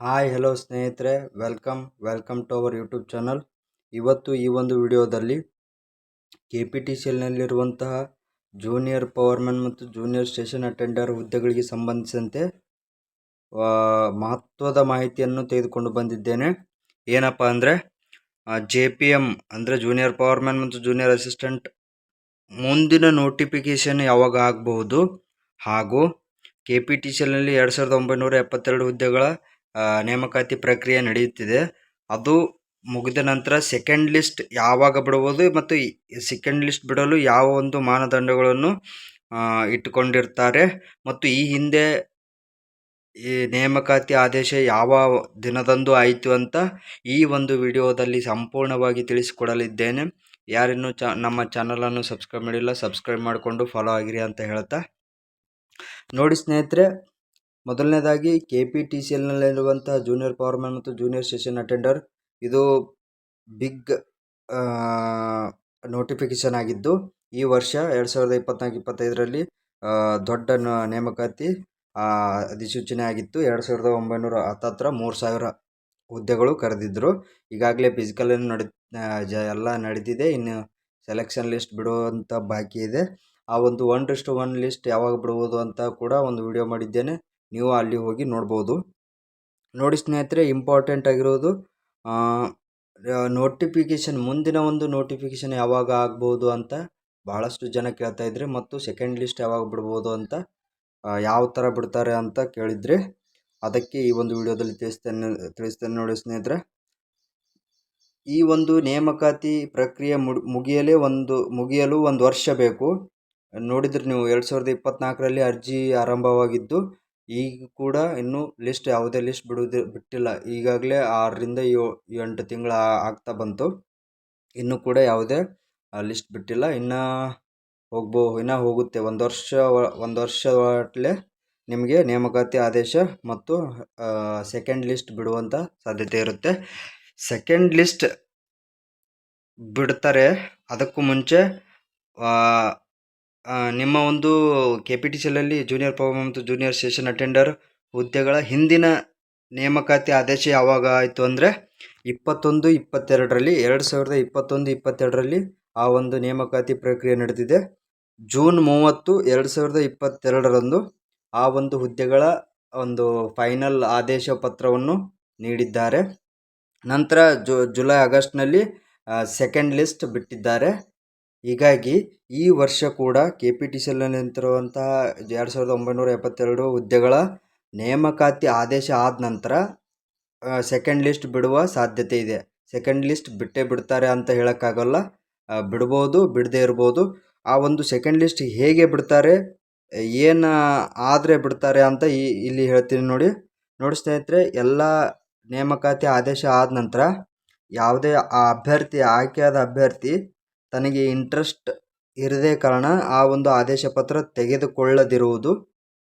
Hi, hello ಸ್ನೇಹಿತರೆ. Welcome welcome to our YouTube channel. ಇವತ್ತು ಈ ಒಂದು ವಿಡಿಯೋದಲ್ಲಿ ಕೆ ಪಿ ಟಿ ಸಿ ಎಲ್ನಲ್ಲಿರುವಂತಹ ಜೂನಿಯರ್ ಪವರ್ಮೆನ್ ಮತ್ತು ಜೂನಿಯರ್ ಸ್ಟೇಷನ್ ಅಟೆಂಡರ್ ಹುದ್ದೆಗಳಿಗೆ ಸಂಬಂಧಿಸಿದಂತೆ ಮಹತ್ವದ ಮಾಹಿತಿಯನ್ನು ತೆಗೆದುಕೊಂಡು ಬಂದಿದ್ದೇನೆ. ಏನಪ್ಪ ಅಂದರೆ ಜೆ ಪಿ ಎಂ ಅಂದರೆ ಜೂನಿಯರ್ ಪವರ್ಮೆನ್ ಮತ್ತು ಜೂನಿಯರ್ ಅಸಿಸ್ಟೆಂಟ್ ಮುಂದಿನ ನೋಟಿಫಿಕೇಶನ್ ಯಾವಾಗ ಆಗಬಹುದು? ಹಾಗೂ ಕೆ ಪಿ ಟಿ ಸಿ ಎಲ್ನಲ್ಲಿ ಎರಡು ಸಾವಿರದ ಒಂಬೈನೂರ ಎಪ್ಪತ್ತೆರಡು ಹುದ್ದೆಗಳ ನೇಮಕಾತಿ ಪ್ರಕ್ರಿಯೆ ನಡೆಯುತ್ತಿದೆ. ಅದು ಮುಗಿದ ನಂತರ ಸೆಕೆಂಡ್ ಲಿಸ್ಟ್ ಯಾವಾಗ ಬಿಡಬಹುದು ಮತ್ತು ಸೆಕೆಂಡ್ ಲಿಸ್ಟ್ ಬಿಡಲು ಯಾವ ಒಂದು ಮಾನದಂಡಗಳನ್ನು ಇಟ್ಟುಕೊಂಡಿರ್ತಾರೆ ಮತ್ತು ಈ ಹಿಂದೆ ಈ ನೇಮಕಾತಿ ಆದೇಶ ಯಾವ ದಿನದಂದು ಆಯಿತು ಅಂತ ಈ ಒಂದು ವಿಡಿಯೋದಲ್ಲಿ ಸಂಪೂರ್ಣವಾಗಿ ತಿಳಿಸಿಕೊಡಲಿದ್ದೇನೆ. ಯಾರಿನ್ನೂ ಚ, ನಮ್ಮ ಚಾನಲನ್ನು ಸಬ್ಸ್ಕ್ರೈಬ್ ಮಾಡಿಲ್ಲ ಸಬ್ಸ್ಕ್ರೈಬ್ ಮಾಡಿಕೊಂಡು ಫಾಲೋ ಆಗಿರಿ ಅಂತ ಹೇಳ್ತಾ. ನೋಡಿ ಸ್ನೇಹಿತರೆ ಮೊದಲನೇದಾಗಿ ಕೆ ಪಿ ಟಿ ಸಿ ಎಲ್ನಲ್ಲಿರುವಂತಹ ಜೂನಿಯರ್ ಪವರ್ಮ್ಯಾನ್ ಮತ್ತು ಜೂನಿಯರ್ ಸೆಷನ್ ಅಟೆಂಡರ್ ಇದು ಬಿಗ್ ನೋಟಿಫಿಕೇಶನ್ ಆಗಿದ್ದು ಈ ವರ್ಷ ಎರಡು ಸಾವಿರದ ಇಪ್ಪತ್ನಾಲ್ಕು ಇಪ್ಪತ್ತೈದರಲ್ಲಿ ದೊಡ್ಡ ನೇಮಕಾತಿ ಅಧಿಸೂಚನೆ ಆಗಿತ್ತು. ಎರಡು ಸಾವಿರದ ಒಂಬೈನೂರ ಹತ್ತತ್ರ ಮೂರು ಸಾವಿರ ಹುದ್ದೆಗಳು ಕರೆದಿದ್ದರು ಈಗಾಗಲೇ ಫಿಸಿಕಲ್ ನಡೆ ಆ, ಜ ಎಲ್ಲ ನಡೆದಿದೆ. ಇನ್ನು ಸೆಲೆಕ್ಷನ್ ಲಿಸ್ಟ್ ಬಿಡುವಂಥ ಬಾಕಿ ಇದೆ. ಆ ಒಂದು ಒನ್ ಟು ಒನ್ ಲಿಸ್ಟ್ ಯಾವಾಗ ಬಿಡ್ಬೋದು ಅಂತ ಕೂಡ ಒಂದು ವಿಡಿಯೋ ಮಾಡಿದ್ದೇನೆ. ನೀವು ಅಲ್ಲಿ ಹೋಗಿ ನೋಡ್ಬೋದು. ನೋಡಿ ಸ್ನೇಹಿತರೆ ಇಂಪಾರ್ಟೆಂಟ್ ಆಗಿರೋದು ನೋಟಿಫಿಕೇಷನ್ ಮುಂದಿನ ಒಂದು ನೋಟಿಫಿಕೇಷನ್ ಯಾವಾಗ ಆಗ್ಬೋದು ಅಂತ ಬಹಳಷ್ಟು ಜನ ಕೇಳ್ತಾ ಇದ್ರಿ ಮತ್ತು ಸೆಕೆಂಡ್ ಲಿಸ್ಟ್ ಯಾವಾಗ ಬಿಡ್ಬೋದು ಅಂತ ಯಾವ ಥರ ಬಿಡ್ತಾರೆ ಅಂತ ಕೇಳಿದ್ರಿ ಅದಕ್ಕೆ ಈ ಒಂದು ವಿಡಿಯೋದಲ್ಲಿ ತಿಳಿಸ್ತೇನೆ ತಿಳಿಸ್ತೇನೆ ನೋಡಿ ಸ್ನೇಹಿತರೆ. ಈ ಒಂದು ನೇಮಕಾತಿ ಪ್ರಕ್ರಿಯೆ ಮುಗಿಯಲೇ ಒಂದು, ಮುಗಿಯಲು ಒಂದು ವರ್ಷ ಬೇಕು. ನೋಡಿದ್ರೆ ನೀವು ಎರಡು ಸಾವಿರದ ಇಪ್ಪತ್ನಾಲ್ಕರಲ್ಲಿ ಅರ್ಜಿ ಆರಂಭವಾಗಿದ್ದು ಈಗ ಕೂಡ ಇನ್ನೂ ಲಿಸ್ಟ್ ಯಾವುದೇ ಲಿಸ್ಟ್ ಬಿಡುವುದು ಬಿಟ್ಟಿಲ್ಲ. ಈಗಾಗಲೇ ಆರರಿಂದ ಏಳು ಎಂಟು ತಿಂಗಳು ಆಗ್ತಾ ಬಂತು. ಇನ್ನೂ ಕೂಡ ಯಾವುದೇ ಲಿಸ್ಟ್ ಬಿಟ್ಟಿಲ್ಲ. ಇನ್ನು ಹೋಗ್ಬೋ, ಇನ್ನೂ ಹೋಗುತ್ತೆ. ಒಂದು ವರ್ಷ, ಒಂದು ವರ್ಷಗಟ್ಟಲೆ ನಿಮಗೆ ನೇಮಕಾತಿ ಆದೇಶ ಮತ್ತು ಸೆಕೆಂಡ್ ಲಿಸ್ಟ್ ಬಿಡುವಂಥ ಸಾಧ್ಯತೆ ಇರುತ್ತೆ. ಸೆಕೆಂಡ್ ಲಿಸ್ಟ್ ಬಿಡ್ತಾರೆ. ಅದಕ್ಕೂ ಮುಂಚೆ ನಿಮ್ಮ ಒಂದು ಕೆ ಪಿ ಟಿ ಸಿಲಲ್ಲಿ ಜೂನಿಯರ್ ಪವರ್ ಮತ್ತು ಜೂನಿಯರ್ ಸೆಷನ್ ಅಟೆಂಡರ್ ಹುದ್ದೆಗಳ ಹಿಂದಿನ ನೇಮಕಾತಿ ಆದೇಶ ಯಾವಾಗ ಆಯಿತು ಅಂದರೆ ಇಪ್ಪತ್ತೊಂದು, ಇಪ್ಪತ್ತೆರಡರಲ್ಲಿ, ಎರಡು ಸಾವಿರದ ಇಪ್ಪತ್ತೊಂದು, ಇಪ್ಪತ್ತೆರಡರಲ್ಲಿ ಆ ಒಂದು ನೇಮಕಾತಿ ಪ್ರಕ್ರಿಯೆ ನಡೆದಿದೆ. ಜೂನ್ ಮೂವತ್ತು, ಎರಡು ಸಾವಿರದ ಇಪ್ಪತ್ತೆರಡರಂದು ಆ ಒಂದು ಹುದ್ದೆಗಳ ಒಂದು ಫೈನಲ್ ಆದೇಶ ಪತ್ರವನ್ನು ನೀಡಿದ್ದಾರೆ. ನಂತರ ಜುಲೈ ಆಗಸ್ಟ್ನಲ್ಲಿ ಸೆಕೆಂಡ್ ಲಿಸ್ಟ್ ಬಿಟ್ಟಿದ್ದಾರೆ. ಹೀಗಾಗಿ ಈ ವರ್ಷ ಕೂಡ ಕೆ ಪಿ ಟಿ ಸಿಯಲ್ಲಿ ನಿಂತಿರುವಂತಹ ಎರಡು ಸಾವಿರದ ಒಂಬೈನೂರ ಎಪ್ಪತ್ತೆರಡು ಹುದ್ದೆಗಳ ನೇಮಕಾತಿ ಆದೇಶ ಆದ ನಂತರ ಸೆಕೆಂಡ್ ಲಿಸ್ಟ್ ಬಿಡುವ ಸಾಧ್ಯತೆ ಇದೆ. ಸೆಕೆಂಡ್ ಲಿಸ್ಟ್ ಬಿಟ್ಟೇ ಬಿಡ್ತಾರೆ ಅಂತ ಹೇಳೋಕ್ಕಾಗಲ್ಲ. ಬಿಡ್ಬೋದು, ಬಿಡದೇ ಇರ್ಬೋದು. ಆ ಒಂದು ಸೆಕೆಂಡ್ ಲಿಸ್ಟ್ ಹೇಗೆ ಬಿಡ್ತಾರೆ, ಏನು ಆದರೆ ಬಿಡ್ತಾರೆ ಅಂತ ಈ, ಇಲ್ಲಿ ಹೇಳ್ತೀನಿ ನೋಡಿ. ನೋಡಿ ಸ್ನೇಹಿತರೆ, ಎಲ್ಲ ನೇಮಕಾತಿ ಆದೇಶ ಆದ ನಂತರ, ಯಾವುದೇ ಆ ಅಭ್ಯರ್ಥಿ, ಆಯ್ಕೆಯಾದ ಅಭ್ಯರ್ಥಿ ತನಗೆ ಇಂಟ್ರೆಸ್ಟ್ ಇರದೇ ಕಾರಣ ಆ ಒಂದು ಆದೇಶ ಪತ್ರ ತೆಗೆದುಕೊಳ್ಳದಿರುವುದು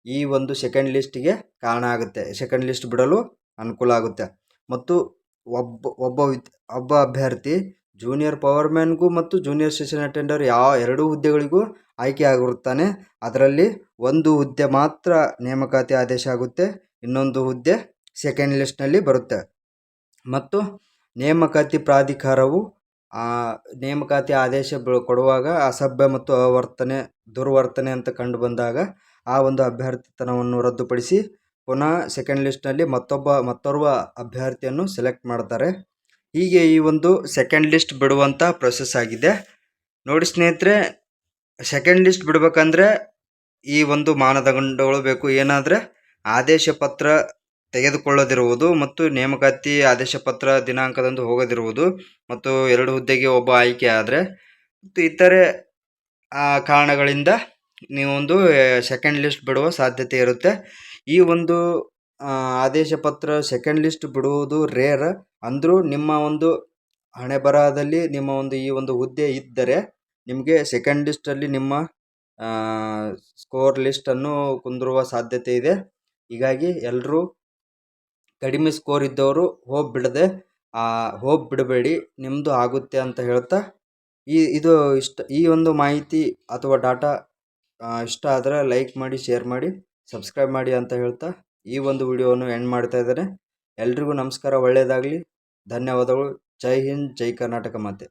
ಈ ಒಂದು ಸೆಕೆಂಡ್ ಲಿಸ್ಟಿಗೆ ಕಾರಣ ಆಗುತ್ತೆ. ಸೆಕೆಂಡ್ ಲಿಸ್ಟ್ ಬಿಡಲು ಅನುಕೂಲ ಆಗುತ್ತೆ. ಮತ್ತು ಒಬ್ಬ ಒಬ್ಬ ವಿದ್, ಒಬ್ಬ ಅಭ್ಯರ್ಥಿ ಜೂನಿಯರ್ ಪವರ್ಮ್ಯಾನ್ಗೂ ಮತ್ತು ಜೂನಿಯರ್ ಸೆಷನ್ ಅಟೆಂಡರ್ ಯಾವ ಎರಡೂ ಹುದ್ದೆಗಳಿಗೂ ಆಯ್ಕೆ ಆಗಿರುತ್ತಾನೆ. ಅದರಲ್ಲಿ ಒಂದು ಹುದ್ದೆ ಮಾತ್ರ ನೇಮಕಾತಿ ಆದೇಶ ಆಗುತ್ತೆ. ಇನ್ನೊಂದು ಹುದ್ದೆ ಸೆಕೆಂಡ್ ಲಿಸ್ಟ್ನಲ್ಲಿ ಬರುತ್ತೆ. ಮತ್ತು ನೇಮಕಾತಿ ಪ್ರಾಧಿಕಾರವು ನೇಮಕಾತಿ ಆದೇಶ ಕೊಡುವಾಗ ಅಸಭ್ಯ ಮತ್ತು ಅವರ್ತನೆ, ದುರ್ವರ್ತನೆ ಅಂತ ಕಂಡು ಬಂದಾಗ ಆ ಒಂದು ಅಭ್ಯರ್ಥಿತನವನ್ನು ರದ್ದುಪಡಿಸಿ ಪುನಃ ಸೆಕೆಂಡ್ ಲಿಸ್ಟ್ನಲ್ಲಿ ಮತ್ತೊಬ್ಬ, ಮತ್ತೋರ್ವ ಅಭ್ಯರ್ಥಿಯನ್ನು ಸೆಲೆಕ್ಟ್ ಮಾಡ್ತಾರೆ. ಹೀಗೆ ಈ ಒಂದು ಸೆಕೆಂಡ್ ಲಿಸ್ಟ್ ಬಿಡುವಂಥ ಪ್ರೊಸೆಸ್ ಆಗಿದೆ. ನೋಡಿ ಸ್ನೇಹಿತರೆ ಸೆಕೆಂಡ್ ಲಿಸ್ಟ್ ಬಿಡಬೇಕಂದ್ರೆ ಈ ಒಂದು ಮಾನದಂಡಗಳು ಬೇಕು. ಏನಾದರೆ ಆದೇಶ ಪತ್ರ ತೆಗೆದುಕೊಳ್ಳದಿರುವುದು ಮತ್ತು ನೇಮಕಾತಿ ಆದೇಶ ಪತ್ರ ದಿನಾಂಕದಂದು ಹೋಗದಿರುವುದು ಮತ್ತು ಎರಡು ಹುದ್ದೆಗೆ ಒಬ್ಬ ಆಯ್ಕೆ ಆದರೆ ಮತ್ತು ಇತರೆ ಕಾರಣಗಳಿಂದ ನೀವೊಂದು ಸೆಕೆಂಡ್ ಲಿಸ್ಟ್ ಬಿಡುವ ಸಾಧ್ಯತೆ ಇರುತ್ತೆ. ಈ ಒಂದು ಆದೇಶ ಪತ್ರ ಸೆಕೆಂಡ್ ಲಿಸ್ಟ್ ಬಿಡುವುದು ರೇರ್ ಅಂದರೂ ನಿಮ್ಮ ಒಂದು ಹಣೆ ಬರಹದಲ್ಲಿ ನಿಮ್ಮ ಒಂದು ಈ ಒಂದು ಹುದ್ದೆ ಇದ್ದರೆ ನಿಮಗೆ ಸೆಕೆಂಡ್ ಲಿಸ್ಟಲ್ಲಿ ನಿಮ್ಮ ಸ್ಕೋರ್ ಲಿಸ್ಟನ್ನು ಕುಂದಿರುವ ಸಾಧ್ಯತೆ ಇದೆ. ಹೀಗಾಗಿ ಎಲ್ಲರೂ ಕಡಿಮೆ ಸ್ಕೋರ್ ಇದ್ದವರು ಹೋಪ್ ಬಿಡದೆ ಹೋಪ್ ಬಿಡಬೇಡಿ ನಿಮ್ಮದು ಆಗುತ್ತೆ ಅಂತ ಹೇಳ್ತಾ, ಈ, ಇದು ಇಷ್ಟ, ಈ ಒಂದು ಮಾಹಿತಿ ಅಥವಾ ಡಾಟಾ ಇಷ್ಟ ಆದರೆ ಲೈಕ್ ಮಾಡಿ, ಶೇರ್ ಮಾಡಿ, ಸಬ್ಸ್ಕ್ರೈಬ್ ಮಾಡಿ ಅಂತ ಹೇಳ್ತಾ, ಈ ಒಂದು ವಿಡಿಯೋವನ್ನು ಎಂಡ್ ಮಾಡ್ತಾ ಇದ್ದಾರೆ ಎಲ್ರಿಗೂ ನಮಸ್ಕಾರ ಒಳ್ಳೆಯದಾಗಲಿ ಧನ್ಯವಾದಗಳು. ಜೈ ಹಿಂದ್, ಜೈ ಕರ್ನಾಟಕ ಮಾತೆ.